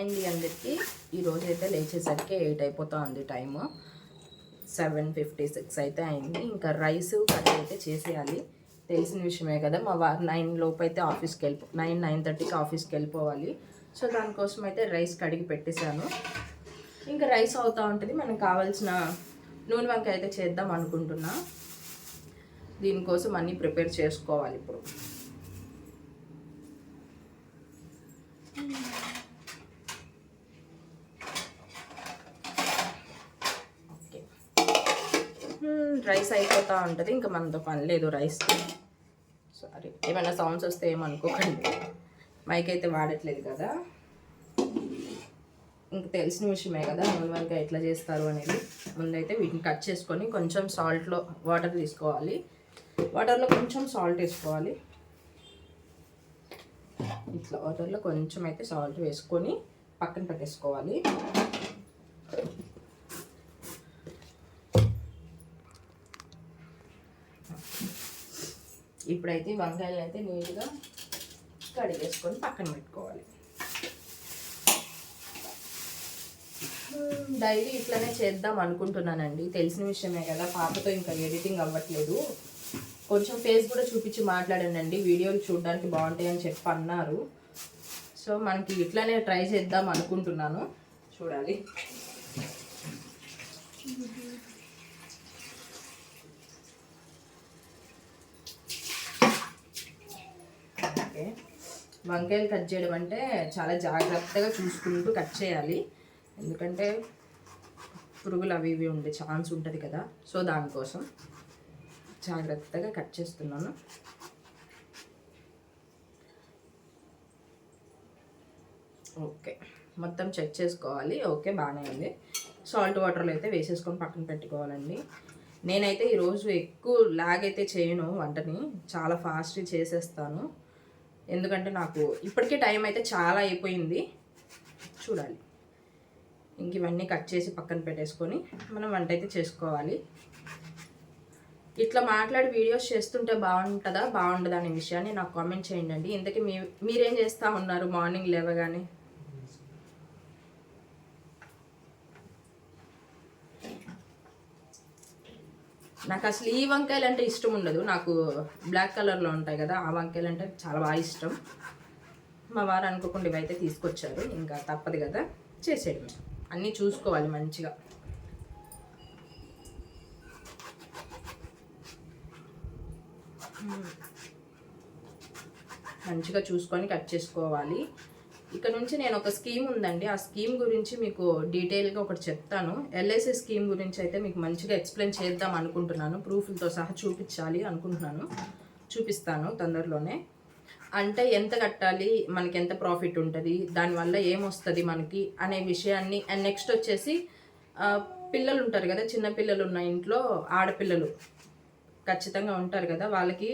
అండి అందరికీ. ఈరోజు అయితే లేచేసరికి ఎయిట్ అయిపోతా ఉంది టైము. సెవెన్ ఫిఫ్టీ సిక్స్ అయితే అయింది. ఇంకా రైస్ కర్రీ అయితే చేసేయాలి. తెలిసిన విషయమే కదా మా వారు నైన్ లోపు అయితే ఆఫీస్కి వెళ్ళిపో నైన్ నైన్ థర్టీకి ఆఫీస్కి వెళ్ళిపోవాలి. సో దానికోసం అయితే రైస్ కడిగి పెట్టేశాను. ఇంకా రైస్ అవుతూ ఉంటుంది. మనకు కావాల్సిన నూనె వంకాయ అయితే చేద్దాం అనుకుంటున్నా. దీనికోసం అన్నీ ప్రిపేర్ చేసుకోవాలి ఇప్పుడు. రైస్ అయిపోతూ ఉంటుంది ఇంకా మనతో పని లేదు రైస్ సారీ ఏమైనా సౌండ్స్ వస్తే ఏమనుకోకండి. మైక్ అయితే వాడట్లేదు కదా. ఇంక తెలిసిన విషయమే కదా నూనె వంకాయ ఎట్లా చేస్తారు అనేది. ముందైతే వీటిని కట్ చేసుకొని కొంచెం సాల్ట్లో వాటర్ తీసుకోవాలి. వాటర్లో కొంచెం సాల్ట్ వేసుకోవాలి. ఇట్లా వాటర్లో కొంచెం అయితే సాల్ట్ వేసుకొని పక్కన పెట్టేసుకోవాలి. ఇప్పుడైతే వంకాయలు అయితే నీట్గా కడిగేసుకొని పక్కన పెట్టుకోవాలి. డైలీ ఇట్లానే చేద్దాం అనుకుంటున్నానండి. తెలిసిన విషయమే కదా పాపతో ఇంకా ఎడిటింగ్ అవ్వట్లేదు. కొంచెం ఫేస్ కూడా చూపించి మాట్లాడానండి వీడియోలు చూడడానికి బాగుంటాయి అని చెప్పి అన్నారు. సో మనకి ఇట్లానే ట్రై చేద్దాం అనుకుంటున్నాను. చూడాలి. ఓకే వంకాయలు కట్ చేయడం అంటే చాలా జాగ్రత్తగా చూసుకుంటూ కట్ చేయాలి. ఎందుకంటే పురుగులు అవి ఇవి ఉండే ఛాన్స్ ఉంటుంది కదా. సో దానికోసం జాగ్రత్తగా కట్ చేస్తున్నాను. ఓకే. మొత్తం చెక్ చేసుకోవాలి. ఓకే బాగానే ఉంది. సాల్ట్ వాటర్లో అయితే వేసేసుకొని పక్కన పెట్టుకోవాలండి. నేనైతే ఈరోజు ఎక్కువ లాగ్ అయితే చేయను వంటని. చాలా ఫాస్ట్గా చేసేస్తాను. ఎందుకంటే నాకు ఇప్పటికే టైం అయితే చాలా అయిపోయింది. చూడాలి. ఇంక ఇవన్నీ కట్ చేసి పక్కన పెట్టేసుకొని మనం వంట అయితే చేసుకోవాలి. ఇట్లా మాట్లాడి వీడియోస్ చేస్తుంటే బాగుంటుందా? బాగుంటుందా అనే విషయాన్ని నాకు కామెంట్ చేయండి అండి. ఇంతకీ మీ మీరేం చేస్తూ ఉన్నారు? మార్నింగ్ లేవగానే? నాకు అసలు ఈ వంకాయలు అంటే ఇష్టం ఉండదు. నాకు బ్లాక్ కలర్లో ఉంటాయి కదా ఆ వంకాయలు అంటే చాలా బాగా ఇష్టం. మా వారు అనుకోకుండా ఇవైతే తీసుకొచ్చారు. ఇంకా తప్పదు కదా చేసేయడమే. అన్నీ చూసుకోవాలి మంచిగా. మంచిగా చూసుకొని కట్ చేసుకోవాలి. ఇక్కడ నుంచి నేను ఒక స్కీమ్ ఉందండి. ఆ స్కీమ్ గురించి మీకు డీటెయిల్గా ఒకటి చెప్తాను. ఎల్ఐసి స్కీమ్ గురించి అయితే మీకు మంచిగా ఎక్స్ప్లెయిన్ చేద్దాం అనుకుంటున్నాను. ప్రూఫ్లతో సహా చూపించాలి అనుకుంటున్నాను. చూపిస్తాను తొందరలోనే. అంటే ఎంత కట్టాలి? మనకి ఎంత ప్రాఫిట్ ఉంటుంది? దానివల్ల ఏమొస్తుంది మనకి? అనే విషయాన్ని అండ్ నెక్స్ట్ వచ్చేసి పిల్లలు ఉంటారు కదా చిన్న పిల్లలు ఉన్న ఇంట్లో ఆడపిల్లలు ఖచ్చితంగా ఉంటారు కదా వాళ్ళకి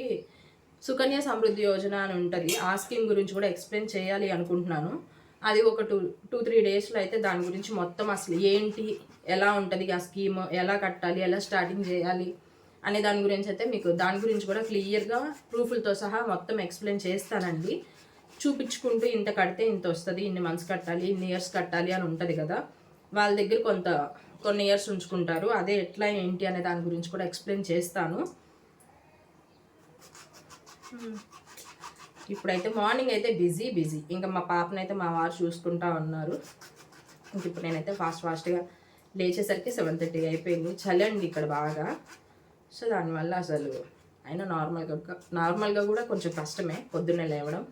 సుకన్య సమృద్ధి యోజన అని ఉంటుంది. ఆ స్కీమ్ గురించి కూడా ఎక్స్ప్లెయిన్ చేయాలి అనుకుంటున్నాను. అది ఒక టూ టూ త్రీ డేస్లో అయితే దాని గురించి మొత్తం అసలు ఏంటి ఎలా ఉంటుంది ఆ స్కీమ్ ఎలా కట్టాలి ఎలా స్టార్టింగ్ చేయాలి అనే దాని గురించి అయితే మీకు దాని గురించి కూడా క్లియర్గా ప్రూఫ్లతో సహా మొత్తం ఎక్స్ప్లెయిన్ చేస్తానండి. చూపించుకుంటూ ఇంత కడితే ఇంత వస్తుంది ఇన్ని మంత్స్ కట్టాలి ఇన్ని ఇయర్స్ కట్టాలి అని ఉంటుంది కదా. వాళ్ళ దగ్గర కొంత కొన్ని ఇయర్స్ ఉంచుకుంటారు. అదే ఎట్లా ఏంటి అనే దాని గురించి కూడా ఎక్స్ప్లెయిన్ చేస్తాను. ఇప్పుడైతే మార్నింగ్ అయితే బిజీ బిజీ. ఇంకా మా పాపనైతే మా వారు చూసుకుంటా ఉన్నారు. ఇంక ఇప్పుడు నేనైతే ఫాస్ట్ ఫాస్ట్గా లేచేసరికి సెవెన్ థర్టీ అయిపోయింది. చల్లండి ఇక్కడ బాగా. సో దానివల్ల అసలు అయినా నార్మల్గా నార్మల్గా కూడా కొంచెం కష్టమే పొద్దున్నే లేవడం.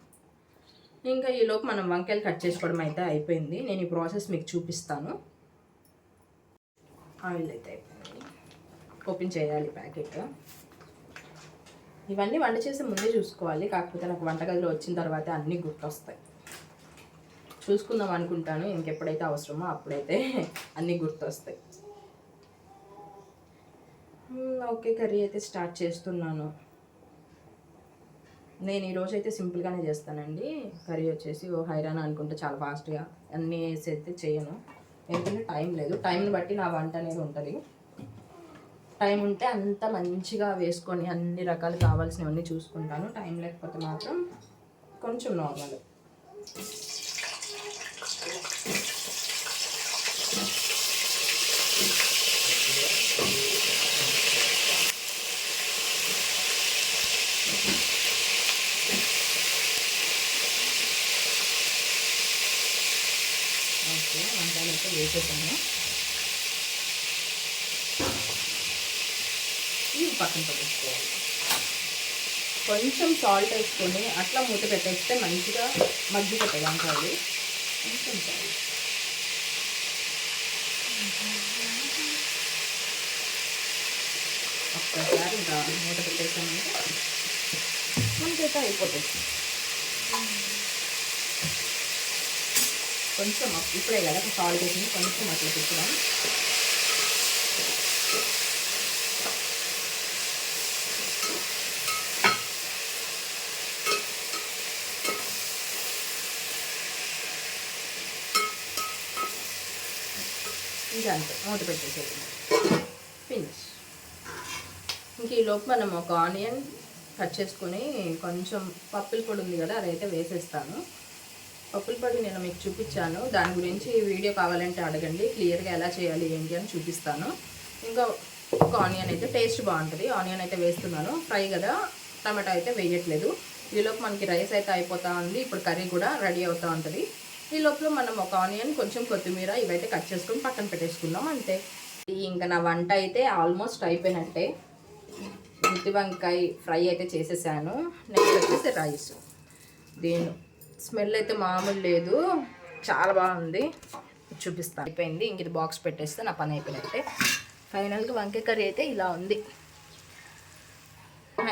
ఇంకా ఈలోపు మనం వంకాయలు కట్ చేసుకోవడం అయితే అయిపోయింది. నేను ఈ ప్రాసెస్ మీకు చూపిస్తాను. ఆయిల్ అయితే అయిపోయింది. ఓపెన్ చేయాలి ప్యాకెట్. ఇవన్నీ వంట చేసే ముందే చూసుకోవాలి. కాకపోతే నాకు వంటగదిలో వచ్చిన తర్వాత అన్నీ గుర్తొస్తాయి. చూసుకుందాం అనుకుంటాను. ఇంకెప్పుడైతే అవసరమో అప్పుడైతే అన్నీ గుర్తొస్తాయి. ఓకే కర్రీ అయితే స్టార్ట్ చేస్తున్నాను. నేను ఈరోజు అయితే సింపుల్గానే చేస్తానండి. కర్రీ వచ్చేసి ఓ హైరాన్ అనుకుంటే చాలా ఫాస్ట్గా అన్నీ వేసి అయితే చేయను. ఎందుకంటే టైం లేదు. టైంని బట్టి నా వంట అనేది ఉంటుంది. టైం ఉంటే అంత మంచిగా వేసుకొని అన్ని రకాలు కావాల్సినవన్నీ చూసుకుంటాను. టైం లేకపోతే మాత్రం కొంచెం నార్మల్ ఓకే వంకాయలు అయితే వేసేసాను. పక్కన పెట్టేసుకోవాలి. కొంచెం సాల్ట్ వేసుకొని అట్లా మూత పెట్టేస్తే మంచిగా మగ్గిపోతాయి వంకాయలు కొంచెం సాల్ట్ ఒక్కసారి ఇంకా మూత పెట్టేసామంటే మనకైతే అయిపోతుంది. కొంచెం ఇప్పుడే కదా సాల్ట్ వేసింది కొంచెం అట్లా తిప్పడం ఇంకా అంతే మూత పెట్టేసేది ఫినిష్ ఇంక ఈలోపు మనం ఒక ఆనియన్ కట్ చేసుకొని కొంచెం పప్పుల పొడి ఉంది కదా అదైతే వేసేస్తాను. పప్పుల పొడి నేను మీకు చూపించాను. దాని గురించి వీడియో కావాలంటే అడగండి క్లియర్గా ఎలా చేయాలి ఏంటి అని చూపిస్తాను. ఇంకా ఒక ఆనియన్ అయితే టేస్ట్ బాగుంటుంది. ఆనియన్ అయితే వేస్తున్నాను. ఫ్రై కదా టమాటా అయితే వేయట్లేదు. ఈలోపు మనకి రైస్ అయితే అయిపోతూ ఉంది. ఇప్పుడు కర్రీ కూడా రెడీ అవుతూ ఉంటుంది. ఈ లోపల మనం ఒక ఆనియన్ కొంచెం కొత్తిమీర ఇవైతే కట్ చేసుకొని పక్కన పెట్టేసుకుందాం అంతే. ఇంకా నా వంట అయితే ఆల్మోస్ట్ అయిపోయినట్టే గుత్తి వంకాయ ఫ్రై అయితే చేసేసాను. నెక్స్ట్ వచ్చేసి రైస్. దీని స్మెల్ అయితే మామూలు లేదు. చాలా బాగుంది. చూపిస్తాను అయిపోయింది. ఇంక ఇది బాక్స్ పెట్టేస్తే నా పని అయిపోయినట్టే. ఫైనల్గా వంకాయ కర్రీ అయితే ఇలా ఉంది.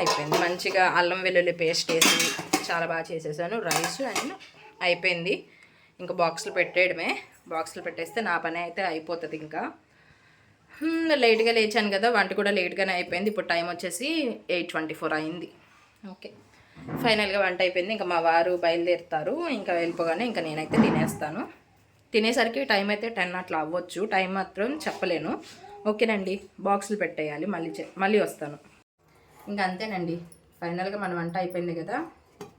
అయిపోయింది. మంచిగా అల్లం వెల్లుల్లి పేస్ట్ వేసి చాలా బాగా చేసేసాను. రైస్ అండ్ అయిపోయింది. ఇంకా బాక్సులు పెట్టేయడమే. బాక్సులు పెట్టేస్తే నా పని అయితే అయిపోతుంది ఇంకా. లేట్గా లేచాను కదా వంట కూడా లేట్గానే అయిపోయింది. ఇప్పుడు టైం వచ్చేసి ఎయిట్ ట్వంటీ ఫోర్ అయింది. ఓకే. ఫైనల్గా వంట అయిపోయింది. ఇంకా మా వారు బయలుదేరుతారు. ఇంకా వెళ్ళిపోగానే ఇంకా నేనైతే తినేస్తాను. తినేసరికి టైం అయితే టెన్ అట్లా అవ్వచ్చు. టైం మాత్రం చెప్పలేను. ఓకేనండి బాక్సులు పెట్టేయాలి. మళ్ళీ చె- మళ్ళీ వస్తాను. ఇంకా అంతేనండి. ఫైనల్గా మన వంట అయిపోయింది కదా.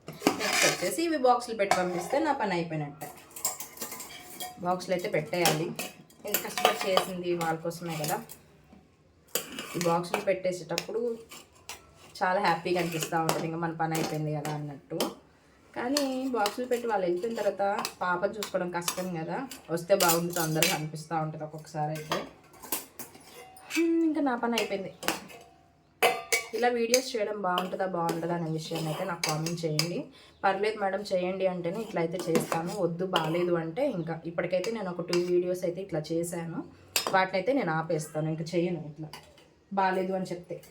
నెక్స్ట్ వచ్చేసి ఇవి బాక్సులు పెట్టి పంపిస్తే నా పని అయిపోయినట్టే. బాక్స్లు అయితే పెట్టేయాలి. ఎంత కష్టపడి చేసింది వాళ్ళ కోసమే కదా. ఈ బాక్సులు పెట్టేసేటప్పుడు చాలా హ్యాపీగా అనిపిస్తూ ఉంటుంది. ఇంకా మన పని అయిపోయింది కదా అన్నట్టు. కానీ బాక్సులు పెట్టి వాళ్ళు వెళ్ళిపోయిన తర్వాత పాపను చూసుకోవడం కష్టం కదా. వస్తే బాగుంటుంది తొందరగా అనిపిస్తూ ఉంటుంది ఒక్కొక్కసారి అయితే. ఇంకా నా పని అయిపోయింది. ఇలా వీడియోస్ చేయడం బాగుంటుందా బాగుంటుందా అనే విషయాన్ని అయితే నాకు కామెంట్ చేయండి. పర్లేదు మేడం చేయండి అంటేనే ఇట్లా అయితే చేస్తాను. వద్దు బాగాలేదు అంటే ఇంకా ఇప్పటికైతే నేను ఒక టూ వీడియోస్ అయితే ఇట్లా చేశాను. వాటిని అయితే నేను ఆపేస్తాను ఇంకా చేయను ఇట్లా. బాగాలేదు అని చెప్తే.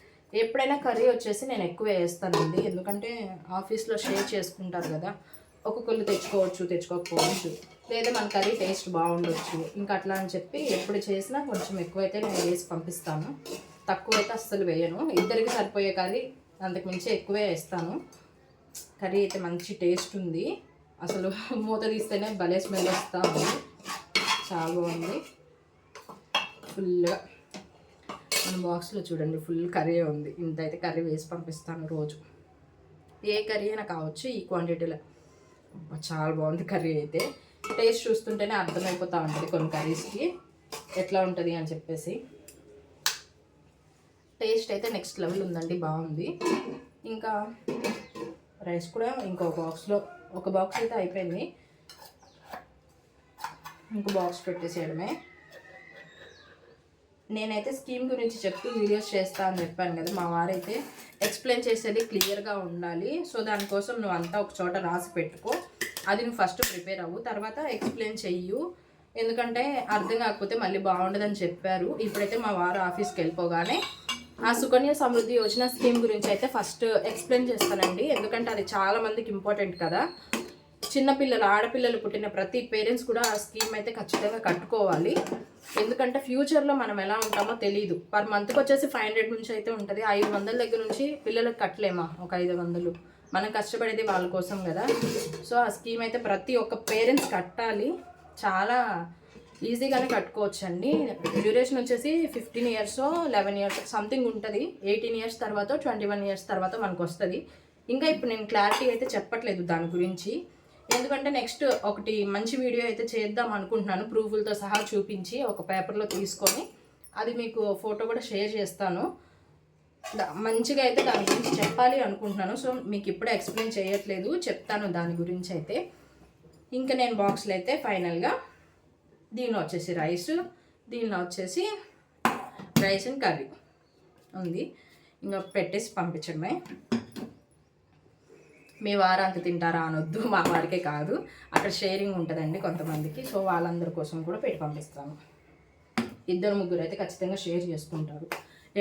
ఎప్పుడైనా కర్రీ వచ్చేసి నేను ఎక్కువ వేస్తానండి. ఎందుకంటే ఆఫీస్లో షేర్ చేసుకుంటారు కదా. ఒక్కొక్కరు తెచ్చుకోవచ్చు తెచ్చుకోకపోవచ్చు. లేదా మన కర్రీ టేస్ట్ బాగుండొచ్చు. ఇంకా అట్లా అని చెప్పి ఎప్పుడు చేసినా కొంచెం ఎక్కువైతే నేను వేసి పంపిస్తాను. తక్కువ అయితే అస్సలు వేయను. ఇద్దరికి సరిపోయే కర్రీ అంతకు మించి ఎక్కువే వేస్తాను. కర్రీ అయితే మంచి టేస్ట్ ఉంది. అసలు మూత తీస్తేనే భలే స్మెల్ వస్తూ ఉంది చాలా బాగుంది. ఫుల్గా. మన బాక్స్లో చూడండి ఫుల్ కర్రీ ఉంది. ఇంత అయితే కర్రీ వేసి పంపిస్తాను రోజు. ఏ కర్రీ అయినా కావచ్చు ఈ క్వాంటిటీలో. చాలా బాగుంది కర్రీ అయితే. టేస్ట్ చూస్తుంటేనే అర్థమైపోతూ ఉంటుంది కొన్ని కర్రీస్కి. ఎట్లా ఉంటుంది అని చెప్పేసి. టేస్ట్ అయితే నెక్స్ట్ లెవెల్ ఉందండి బాగుంది. ఇంకా రైస్ కూడా ఇంకో బాక్స్లో ఒక బాక్స్ అయితే అయిపోయింది. ఇంకో బాక్స్ పెట్టేసేయడమే. నేనైతే స్కీమ్ గురించి చెప్తూ వీడియోస్ చేస్తా అని చెప్పాను కదా మా వారైతే ఎక్స్ప్లెయిన్ చేసేది క్లియర్గా ఉండాలి. సో దానికోసం నువ్వు అంతా ఒక చోట రాసి పెట్టుకో. అది నువ్వు ఫస్ట్ ప్రిపేర్ అవ్వు తర్వాత ఎక్స్ప్లెయిన్ చెయ్యు. ఎందుకంటే అర్థం కాకపోతే మళ్ళీ బాగుండదని చెప్పారు. ఇప్పుడైతే మా వారు ఆఫీస్కి వెళ్ళిపోగానే ఆ సుకన్య సమృద్ధి యోజన స్కీమ్ గురించి అయితే ఫస్ట్ ఎక్స్ప్లెయిన్ చేస్తానండి. ఎందుకంటే అది చాలా మందికి ఇంపార్టెంట్ కదా. చిన్నపిల్లలు ఆడపిల్లలు పుట్టిన ప్రతి పేరెంట్స్ కూడా ఆ స్కీమ్ అయితే ఖచ్చితంగా కట్టుకోవాలి. ఎందుకంటే ఫ్యూచర్లో మనం ఎలా ఉంటామో తెలియదు పర్ మంత్కి వచ్చేసి ఫైవ్ హండ్రెడ్ నుంచి అయితే ఉంటుంది. ఐదు వందల దగ్గర నుంచి పిల్లలకు కట్టలేమా? ఒక ఐదు వందలు. మనం కష్టపడేది వాళ్ళ కోసం కదా. సో ఆ స్కీమ్ అయితే ప్రతి ఒక్క పేరెంట్స్ కట్టాలి. చాలా ఈజీగానే కట్టుకోవచ్చు అండి డ్యూరేషన్ వచ్చేసి fifteen years eleven years something ఉంటుంది. ఎయిటీన్ ఇయర్స్ తర్వాత ట్వంటీ వన్ ఇయర్స్ తర్వాత మనకు వస్తుంది ఇంకా ఇప్పుడు నేను క్లారిటీ అయితే చెప్పట్లేదు దాని గురించి. ఎందుకంటే నెక్స్ట్ ఒకటి మంచి వీడియో అయితే చేద్దాం అనుకుంటున్నాను. ప్రూఫ్లతో సహా చూపించి ఒక పేపర్లో తీసుకొని అది మీకు ఫోటో కూడా షేర్ చేస్తాను. మంచిగా అయితే దాని గురించి చెప్పాలి అనుకుంటున్నాను. సో మీకు ఇప్పుడే ఎక్స్ప్లెయిన్ చేయట్లేదు. చెప్తాను దాని గురించి అయితే. ఇంకా నేను బాక్స్లో అయితే ఫైనల్గా దీనిలో వచ్చేసి రైస్ దీనిలో వచ్చేసి రైస్ అండ్ కర్రీ ఉంది. ఇంకా పెట్టేసి పంపించడమే. మీ వారు అంత తింటారా అనొద్దు మా వారికే కాదు. అక్కడ షేరింగ్ ఉంటుందండి కొంతమందికి సో వాళ్ళందరి కోసం కూడా పెట్టి పంపిస్తాను. ఇద్దరు ముగ్గురు అయితే ఖచ్చితంగా షేర్ చేసుకుంటారు.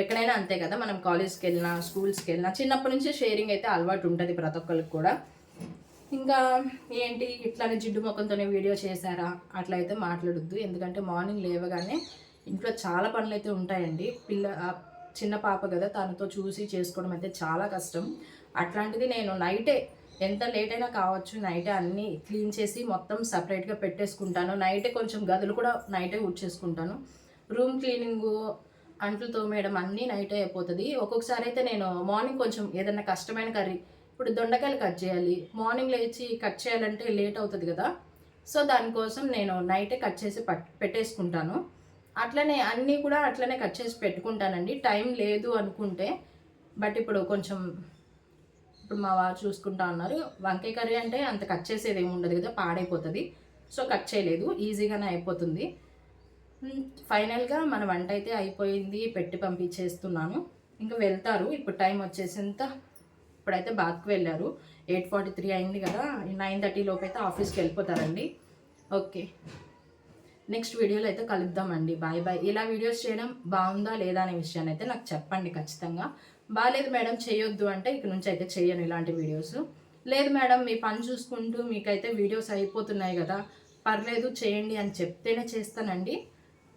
ఎక్కడైనా అంతే కదా మనం కాలేజ్కి వెళ్ళినా స్కూల్స్కి వెళ్ళినా చిన్నప్పటి నుంచే షేరింగ్ అయితే అలవాటు ఉంటుంది ప్రతి ఒక్కరికి కూడా. ఇంకా ఏంటి? ఇట్లానే జిడ్డు ముఖంతోనే వీడియో చేశారా? అట్లా అయితే మాట్లాడొద్దు. ఎందుకంటే మార్నింగ్ లేవగానే ఇంట్లో చాలా పనులు అయితే ఉంటాయండి. పిల్ల చిన్న పాప కదా తనతో చూసి చేసుకోవడం అయితే చాలా కష్టం. అట్లాంటిది నేను నైటే ఎంత లేట్ అయినా కావచ్చు నైటే అన్నీ క్లీన్ చేసి మొత్తం సపరేట్గా పెట్టేసుకుంటాను. నైటే కొంచెం గదులు కూడా నైటే ఊడ్చేసుకుంటాను. రూమ్ క్లీనింగు అంట్లు తోమేయడం అన్నీ నైటే అయిపోతుంది. ఒక్కొక్కసారి అయితే నేను మార్నింగ్ కొంచెం ఏదైనా కష్టమైన కర్రీ ఇప్పుడు దొండకాయలు కట్ చేయాలి. మార్నింగ్ లేచి కట్ చేయాలంటే లేట్ అవుతుంది కదా. సో దానికోసం నేను నైటే కట్ చేసి పట్ పెట్టేసుకుంటాను. అట్లనే అన్నీ కూడా అట్లనే కట్ చేసి పెట్టుకుంటానండి. టైం లేదు అనుకుంటే. బట్ ఇప్పుడు కొంచెం ఇప్పుడు మా వారు చూసుకుంటా ఉన్నారు వంకాయ కర్రీ అంటే అంత కట్ చేసేది ఏమి ఉండదు కదా పాడైపోతుంది. సో కట్ చేయలేదు. ఈజీగానే అయిపోతుంది. ఫైనల్గా మన వంట అయితే అయిపోయింది. పెట్టి పంపించేస్తున్నాను. ఇంకా వెళ్తారు. ఇప్పుడు టైం వచ్చేసేంత ఇప్పుడైతే బాత్కి వెళ్ళారు. ఎయిట్ ఫార్టీ త్రీ అయింది కదా నైన్ థర్టీ లోపు అయితే ఆఫీస్కి వెళ్ళిపోతారండి. ఓకే. నెక్స్ట్ వీడియోలో అయితే కలుద్దామండి. బాయ్ బాయ్ ఇలా వీడియోస్ చేయడం బాగుందా లేదా అనే విషయాన్ని అయితే నాకు చెప్పండి ఖచ్చితంగా. బాగాలేదు మేడం చేయొద్దు అంటే ఇక నుంచి అయితే చేయను ఇలాంటి వీడియోస్ లేదు మేడం మీ పని చూసుకుంటూ మీకైతే వీడియోస్ అయిపోతున్నాయి కదా పర్లేదు చేయండి అని చెప్తేనే చేస్తానండి.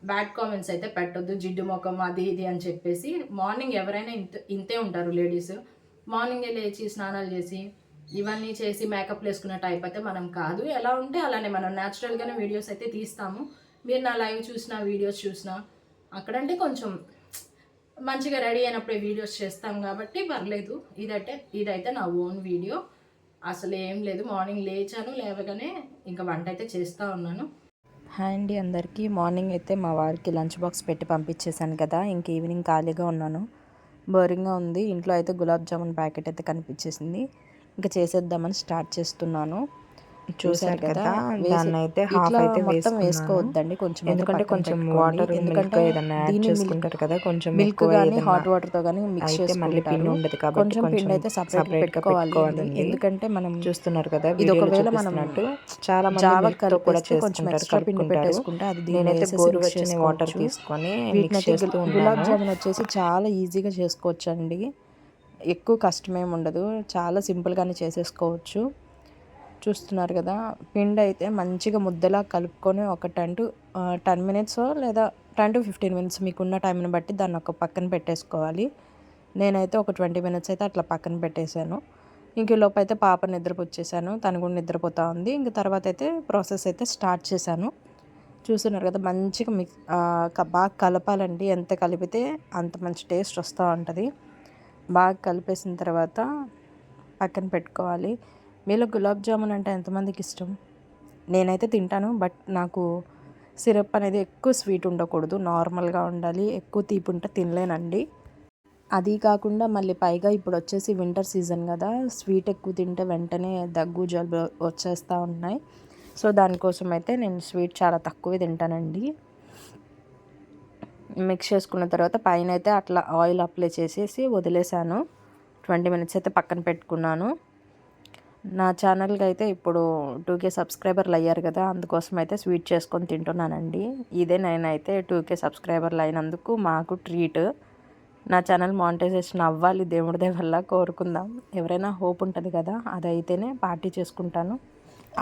బ్యాడ్ కామెంట్స్ అయితే పెట్టొద్దు జిడ్డు ముఖం అది ఇది అని చెప్పేసి. మార్నింగ్ ఎవరైనా ఇంత ఇంతే ఉంటారు లేడీస్ మార్నింగే లేచి స్నానాలు చేసి ఇవన్నీ చేసి మేకప్ వేసుకున్న టైప్ అయితే మనం కాదు. ఎలా ఉంటే అలానే మనం న్యాచురల్గానే వీడియోస్ అయితే తీస్తాము. మీరు నా లైవ్ చూసిన వీడియోస్ చూసిన అక్కడంటే కొంచెం మంచిగా రెడీ అయినప్పుడే వీడియోస్ చేస్తాం కాబట్టి పర్లేదు. ఇదైతే ఇదైతే నా ఓన్ వీడియో అసలు ఏం లేదు. మార్నింగ్ లేచాను లేవగానే ఇంకా వంట అయితే చేస్తూ ఉన్నాను. హాయ్ అండి అందరికీ. మార్నింగ్ అయితే మా వారికి లంచ్ బాక్స్ పెట్టి పంపించేశాను కదా. ఇంక ఈవినింగ్ ఖాళీగా ఉన్నాను. బోరింగ్గా ఉంది. ఇంట్లో అయితే గులాబ్ జామున్ ప్యాకెట్ అయితే కనిపించేసింది. ఇంకా చేసేద్దామని స్టార్ట్ చేస్తున్నాను. చూసారు కదా దాన్ని అయితే హాఫ్ అయితే మొత్తం. వేసుకోవద్దండి కొంచెం ఎందుకంటే కొంచెం. వాటర్ ఎందుకంటే ఏదైనా యాడ్ చేసుకుంటారు కదా కొంచెం మిల్క్ కానీ హాట్ వాటర్తో కానీ మిక్స్ అయితే మళ్ళీ పిండి ఉండదు కాబట్టి కొంచెం పిండి అయితే సపరేట్ పెట్టుకోవాలి. ఎందుకంటే మనం చూస్తున్నారు కదా ఇది ఒకవేళ మనం చూపిస్తున్నట్టు చాలా మంది జావా కూడా కొంచెం చేసుకుంటారు ఎక్స్ట్రా పిండి పెట్టేసుకుంటే అది నేనైతే వేసేసి గోరువెచ్చని వాటర్. తీసుకొని మిక్స్ చేస్తూ గుల- గులాబ్ జామున్ వచ్చేసి చాలా ఈజీగా చేసుకోవచ్చు అండి ఎక్కువ కష్టమేం ఉండదు చాలా సింపుల్గానే చేసేసుకోవచ్చు చూస్తున్నారు కదా పిండి అయితే మంచిగా ముద్దలా కలుపుకొని ఒక టెన్ టు టెన్ మినిట్స్ లేదా టెన్ టు ఫిఫ్టీన్ మినిట్స్ మీకున్న టైంని బట్టి దాన్ని ఒక పక్కన పెట్టేసుకోవాలి. నేనైతే ఒక ట్వంటీ మినిట్స్ అయితే అట్లా పక్కన పెట్టేశాను. ఇంక ఈ అయితే పాప నిద్రపోచ్చేసాను తను కూడా నిద్రపోతా ఉంది. ఇంక తర్వాత అయితే ప్రాసెస్ అయితే స్టార్ట్ చేశాను. చూస్తున్నారు కదా మంచిగా మిక్స్ బాగా కలపాలండి. ఎంత కలిపితే అంత మంచి టేస్ట్ వస్తూ ఉంటుంది. బాగా కలిపేసిన తర్వాత పక్కన పెట్టుకోవాలి. మీలో గులాబ్ జామున్ అంటే ఎంతమందికి ఇష్టం? నేనైతే తింటాను బట్ నాకు సిరప్ అనేది ఎక్కువ స్వీట్ ఉండకూడదు. నార్మల్గా ఉండాలి ఎక్కువ తీపి ఉంటే తినలేనండి. అది కాకుండా మళ్ళీ పైగా ఇప్పుడు వచ్చేసి వింటర్ సీజన్ కదా స్వీట్ ఎక్కువ తింటే వెంటనే దగ్గు జలుబు వచ్చేస్తూ ఉన్నాయి. సో దానికోసం అయితే నేను స్వీట్ చాలా తక్కువే తింటానండి. మిక్స్ చేసుకున్న తర్వాత పైన అయితే అట్లా ఆయిల్ అప్లై చేసేసి వదిలేసాను. ట్వంటీ మినిట్స్ అయితే పక్కన పెట్టుకున్నాను. నా ఛానల్కి అయితే ఇప్పుడు టూ కే సబ్స్క్రైబర్లు అయ్యారు కదా అందుకోసం అయితే స్వీట్ చేసుకొని తింటున్నానండి. ఇదే నేనైతే టూ కే సబ్స్క్రైబర్లు అయినందుకు మాకు ట్రీట్. నా ఛానల్ మానిటైజేషన్ అవ్వాలి దేవుడి వల్ల కోరుకుందాం. ఎవరైనా హోప్ ఉంటుంది కదా అది అయితేనే పార్టీ చేసుకుంటాను.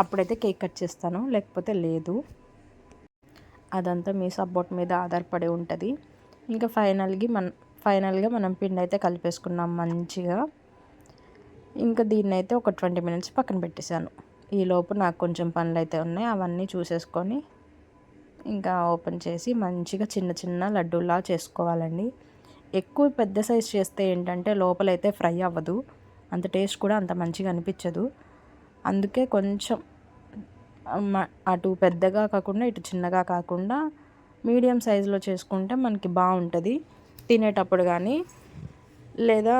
అప్పుడైతే కేక్ కట్ చేస్తాను లేకపోతే లేదు. అదంతా మీ సపోర్ట్ మీద ఆధారపడి ఉంటుంది. ఇంకా ఫైనల్గా మన ఫైనల్గా మనం పిండి అయితే కలిపేసుకున్నాం మంచిగా. ఇంకా దీన్ని అయితే ఒక ట్వంటీ మినిట్స్ పక్కన పెట్టేశాను. ఈ లోపు నాకు కొంచెం పనులు అయితే ఉన్నాయి అవన్నీ చూసేసుకొని ఇంకా ఓపెన్ చేసి మంచిగా చిన్న చిన్న లడ్డూలా చేసుకోవాలండి. ఎక్కువ పెద్ద సైజ్ చేస్తే ఏంటంటే లోపలైతే ఫ్రై అవ్వదు అంత టేస్ట్ కూడా అంత మంచిగా అనిపించదు. అందుకే కొంచెం అటు పెద్దగా కాకుండా ఇటు చిన్నగా కాకుండా మీడియం సైజులో చేసుకుంటే మనకి బాగుంటుంది. తినేటప్పుడు కానీ లేదా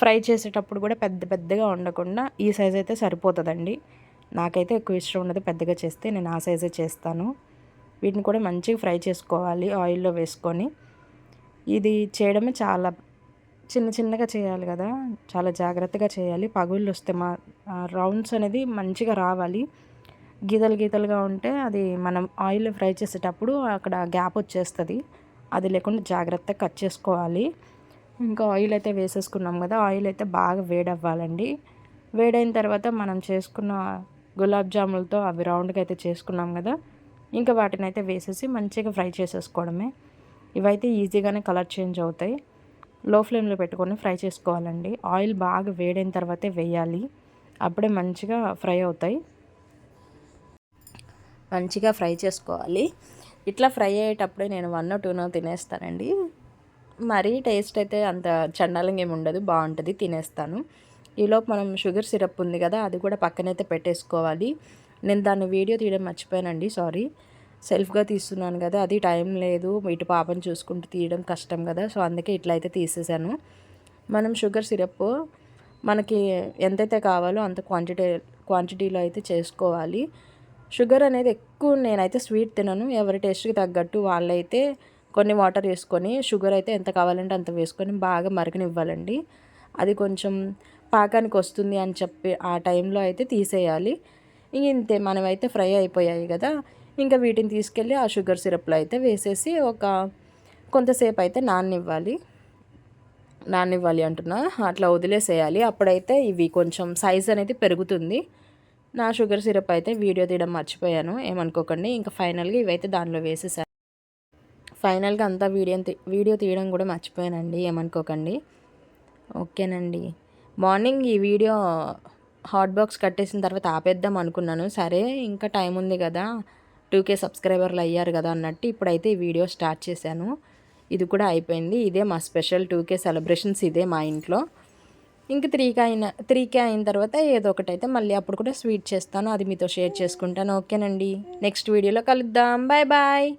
ఫ్రై చేసేటప్పుడు కూడా పెద్ద పెద్దగా ఉండకుండా ఈ సైజ్ అయితే సరిపోతుందండి. నాకైతే ఎక్కువ ఇష్టం ఉండదు పెద్దగా చేస్తే నేను ఆ సైజే చేస్తాను. వీటిని కూడా మంచిగా ఫ్రై చేసుకోవాలి ఆయిల్లో వేసుకొని. ఇది చేయడమే చాలా చిన్న చిన్నగా చేయాలి కదా చాలా జాగ్రత్తగా చేయాలి. పగుళ్ళు వస్తే మా రౌండ్స్ అనేది మంచిగా రావాలి. గీతలు గీతలుగా ఉంటే అది మనం ఆయిల్లో ఫ్రై చేసేటప్పుడు అక్కడ గ్యాప్ వచ్చేస్తుంది. అది లేకుండా జాగ్రత్తగా కట్ చేసుకోవాలి. ఇంకా ఆయిల్ అయితే వేసేసుకున్నాం కదా ఆయిల్ అయితే బాగా వేడవ్వాలండి. వేడైన తర్వాత మనం చేసుకున్న గులాబ్ జాములతో అవి రౌండ్గా అయితే చేసుకున్నాం కదా ఇంకా వాటిని అయితే వేసేసి మంచిగా ఫ్రై చేసేసుకోవడమే. ఇవైతే ఈజీగానే కలర్ చేంజ్ అవుతాయి. లో ఫ్లేమ్లో పెట్టుకొని ఫ్రై చేసుకోవాలండి. ఆయిల్ బాగా వేడైన తర్వాతే వేయాలి. అప్పుడే మంచిగా ఫ్రై అవుతాయి. మంచిగా ఫ్రై చేసుకోవాలి. ఇట్లా ఫ్రై అయ్యేటప్పుడే నేను వన్ టూనో తినేస్తానండి. మరీ టేస్ట్ అయితే అంత చండాలంగా ఏమి ఉండదు బాగుంటుంది తినేస్తాను. ఈలోపు మనం షుగర్ సిరప్ ఉంది కదా అది కూడా పక్కనైతే పెట్టేసుకోవాలి. నేను దాన్ని వీడియో తీయడం మర్చిపోయానండి సారీ. సెల్ఫ్గా తీస్తున్నాను కదా అది టైం లేదు ఇటు పాపను చూసుకుంటూ తీయడం కష్టం కదా సో అందుకే ఇట్లా అయితే తీసేసాను. మనం షుగర్ సిరప్ మనకి ఎంతైతే కావాలో అంత క్వాంటిటీ క్వాంటిటీలో అయితే చేసుకోవాలి. షుగర్ అనేది ఎక్కువ నేనైతే స్వీట్ తినను ఎవరి టేస్ట్కి తగ్గట్టు వాళ్ళైతే కొన్ని వాటర్ వేసుకొని షుగర్ అయితే ఎంత కావాలంటే అంత వేసుకొని బాగా మరగనివ్వాలండి. అది కొంచెం పాకానికి వస్తుంది అని చెప్పి ఆ టైంలో అయితే తీసేయాలి. ఇంక ఇంతే మనమైతే ఫ్రై అయిపోయాయి కదా. ఇంకా వీటిని తీసుకెళ్ళి ఆ షుగర్ సిరప్లో అయితే వేసేసి ఒక కొంతసేపు అయితే నాననివ్వాలి. నాననివ్వాలి అంటున్నా అట్లా వదిలేసేయాలి. అప్పుడైతే ఇవి కొంచెం సైజ్ అనేది పెరుగుతుంది. నా షుగర్ సిరప్ అయితే వీడియో తీయడం మర్చిపోయాను ఏమనుకోకండి. ఇంకా ఫైనల్గా ఇవైతే దానిలో వేసేసాను ఫైనల్గా అంతా వీడియో వీడియో తీయడం కూడా మర్చిపోయానండి ఏమనుకోకండి. ఓకేనండి. మార్నింగ్ ఈ వీడియో హాట్ బాక్స్ కట్టేసిన తర్వాత ఆపేద్దాం అనుకున్నాను. సరే ఇంకా టైం ఉంది కదా టూ కే సబ్స్క్రైబర్లు అయ్యారు కదా అన్నట్టు ఇప్పుడైతే ఈ వీడియో స్టార్ట్ చేశాను. ఇది కూడా అయిపోయింది. ఇదే మా స్పెషల్ టూ కే సెలబ్రేషన్స్ ఇదే మా ఇంట్లో. ఇంక త్రీకి అయిన త్రీకే అయిన తర్వాత ఏదో ఒకటి అయితే మళ్ళీ అప్పుడు కూడా స్వీట్ చేస్తాను అది మీతో షేర్ చేసుకుంటాను. ఓకేనండి. నెక్స్ట్ వీడియోలో కలుద్దాం. Bye bye.